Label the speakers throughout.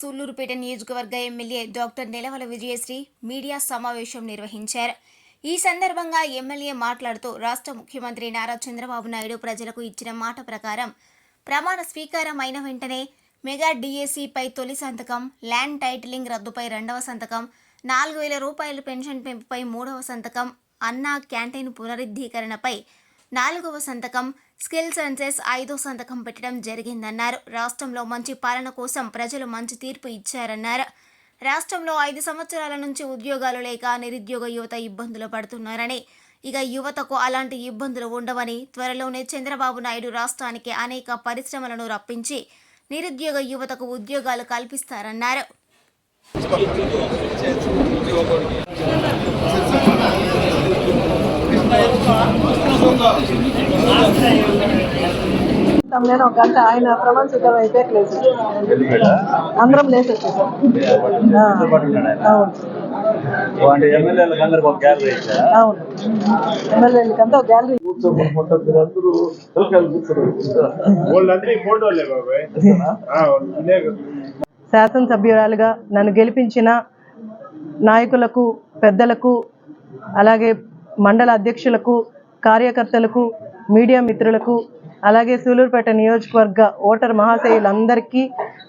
Speaker 1: సూళ్ళూరుపేట నియోజకవర్గ MLA doctor Nelavala Vijayasri media సమావేశం నిర్వహించారు. ఈ సందర్భంగా ఎమ్మెల్యే మాట్లాడుతూ రాష్ట్ర ముఖ్యమంత్రి నారా చంద్రబాబు నాయుడు ప్రజలకు ఇచ్చిన మాట ప్రకారం ప్రమాణ స్వీకారం అయిన వెంటనే మెగా డిఎస్సిపై తొలి సంతకం ల్యాండ్ టైటిలింగ్ రద్దుపై రెండవ సంతకం నాలుగు వేల రూపాయల పెన్షన్ పెంపుపై మూడవ సంతకం అన్నా క్యాంటీన్ పునరుద్ధీకరణపై నాలుగవ సంతకం స్కిల్ సెన్సెస్ ఐదో సంతకం పెట్టడం జరిగిందన్నారు. రాష్ట్రంలో మంచి పాలన కోసం ప్రజలు మంచి తీర్పు ఇచ్చారన్నారు. రాష్ట్రంలో ఐదు సంవత్సరాల నుంచి ఉద్యోగాలు లేక నిరుద్యోగ యువత ఇబ్బందులు పడుతున్నారని ఇక యువతకు అలాంటి ఇబ్బందులు ఉండవని త్వరలోనే చంద్రబాబు నాయుడు రాష్ట్రానికి అనేక పరిశ్రమలను రప్పించి నిరుద్యోగ యువతకు ఉద్యోగాలు కల్పిస్తారన్నారు.
Speaker 2: నేను ఒక గంట. ఆయన ప్రమాణ సిద్ధం అయితే లేచి అందరం లేచి వచ్చేసాం ఆ, అవును.
Speaker 3: ఎమ్మెల్యేలకు అందరికి ఒక గ్యాలరీ.
Speaker 2: శాసనసభ్యురాలుగా నన్ను గెలిపించిన నాయకులకు పెద్దలకు అలాగే మండల అధ్యక్షులకు కార్యకర్తలకు మీడియా మిత్రులకు అలాగే సూలూరుపేట నియోజకవర్గ ఓటర్ మహాశయులందరికీ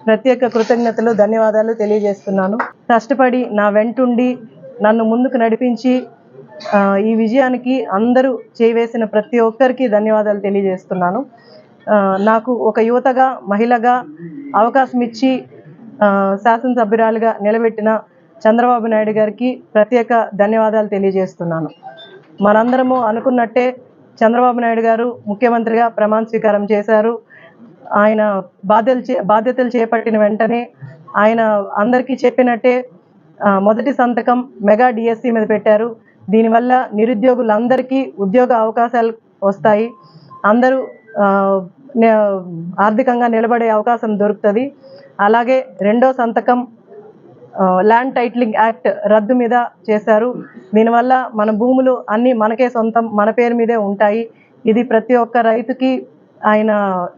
Speaker 2: ప్రత్యేక కృతజ్ఞతలు ధన్యవాదాలు తెలియజేస్తున్నాను. కష్టపడి నా వెంటుండి నన్ను ముందుకు నడిపించి ఈ విజయానికి అందరూ చేవేసిన ప్రతి ఒక్కరికి ధన్యవాదాలు తెలియజేస్తున్నాను. నాకు ఒక యువతగా మహిళగా అవకాశం ఇచ్చి శాసనసభ్యురాలుగా నిలబెట్టిన చంద్రబాబు నాయుడు గారికి ప్రత్యేక ధన్యవాదాలు తెలియజేస్తున్నాను. మనందరము అనుకున్నట్టే చంద్రబాబు నాయుడు గారు ముఖ్యమంత్రిగా ప్రమాణ స్వీకారం చేశారు. ఆయన బాధ్యతలు చే బాధ్యతలు చేపట్టిన వెంటనే ఆయన అందరికీ చెప్పినట్టే మొదటి సంతకం మెగా డిఎస్సి మీద పెట్టారు. దీనివల్ల నిరుద్యోగులందరికీ ఉద్యోగ అవకాశాలు వస్తాయి. అందరూ నే- ఆర్థికంగా నిలబడే అవకాశం దొరుకుతుంది. అలాగే రెండో సంతకం ల్యాండ్ టైటిలింగ్ యాక్ట్ రద్దు మీద చేశారు. దీనివల్ల మన భూములు అన్నీ మనకే సొంతం మన పేరు మీదే ఉంటాయి. ఇది ప్రతి ఒక్క రైతుకి ఆయన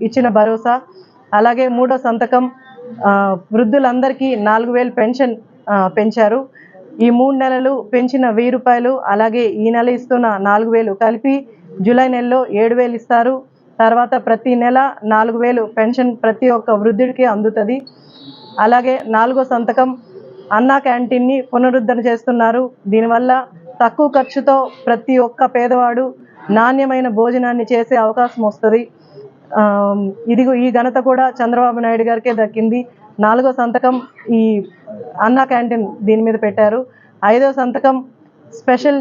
Speaker 2: ఇచ్చిన భరోసా. అలాగే మూడో సంతకం వృద్ధులందరికీ నాలుగు వేలు పెన్షన్ పెంచారు. ఈ మూడు నెలలు పెంచిన వెయ్యి రూపాయలు అలాగే ఈ నెల ఇస్తున్న నాలుగు వేలు కలిపి జూలై నెలలో ఏడు వేలు ఇస్తారు. తర్వాత ప్రతి నెల నాలుగు వేలు పెన్షన్ ప్రతి ఒక్క వృద్ధుడికి అందుతుంది. అలాగే నాలుగో సంతకం అన్నా క్యాంటీన్ని పునరుద్ధరణ చేస్తున్నారు. దీనివల్ల తక్కువ ఖర్చుతో ప్రతి ఒక్క పేదవాడు నాణ్యమైన భోజనాన్ని చేసే అవకాశం వస్తుంది. ఇది ఈ ఘనత కూడా చంద్రబాబు నాయుడు గారికే దక్కింది. నాలుగో సంతకం ఈ అన్నా క్యాంటీన్ దీని మీద పెట్టారు. ఐదో సంతకం స్పెషల్